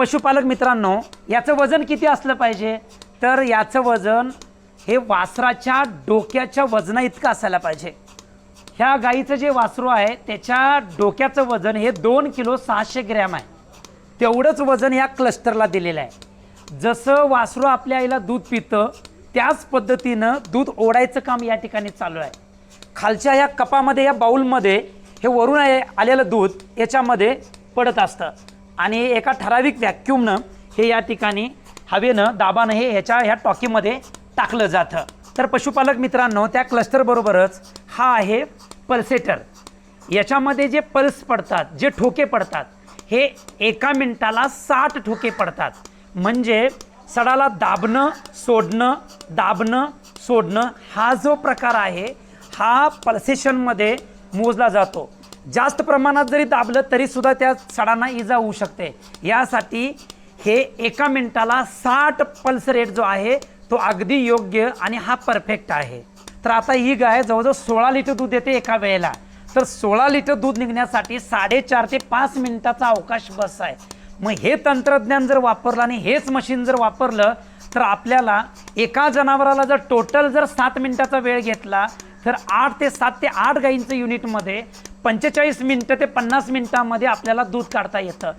पशुपालक मित्रांनो याचं वजन किती असलं पाहिजे? तर याचं वजन हे वासराच्या डोक्याच्या वजना इतकं असायला पाहिजे. ह्या गाईचं जे वासरू आहे त्याच्या डोक्याचं वजन हे दोन किलो सहाशे ग्रॅम आहे. तेवढंच वजन या क्लस्टरला दिलेलं आहे. जसं वासरू आपल्या आईला दूध पितं त्याच पद्धतीनं दूध ओढायचं काम या ठिकाणी चालू आहे. खालच्या या कपामध्ये या बाऊलमध्ये हे वरून आहे आलेलं दूध याच्यामध्ये पडत असतं. आणि एका ठराविक व्हॅक्यूमनं हे या ठिकाणी हवेनं दाबानं हे ह्याच्या ह्या टॉकीमध्ये टाकलं जातं. तर पशुपालक मित्रांनो त्या क्लस्टरबरोबरच हा आहे पल्सेटर याच्यामध्ये जे पल्स पडतात जे ठोके पडतात हे एका मिनिटाला साठ ठोके पडतात. म्हणजे सडाला दाबणं सोडणं दाबणं सोडणं हा जो प्रकार आहे हा पल्सेशनमध्ये मोजला जातो. जास्त प्रमाणात जरी दाबलं तरी सुद्धा त्या सडांना इजा होऊ शकते. यासाठी हे एका मिनिटाला साठ पल्स रेट जो आहे तो अगदी योग्य आणि हा परफेक्ट आहे. तर आता ही गाय जवळजवळ सोळा लिटर दूध देते एका वेळेला. तर सोळा लिटर दूध निघण्यासाठी साडेचार ते पाच मिनिटाचा अवकाश बस आहे. मग हे तंत्रज्ञान जर वापरलं आणि हेच मशीन जर वापरलं तर आपल्याला एका जनावराला जर टोटल जर सात मिनिटाचा वेळ घेतला तर आठ ते सात ते आठ गाईंचं युनिटमध्ये पंचेचाळीस मिनटं ते पन्नास मिनिटामध्ये आपल्याला दूध काढता येतं.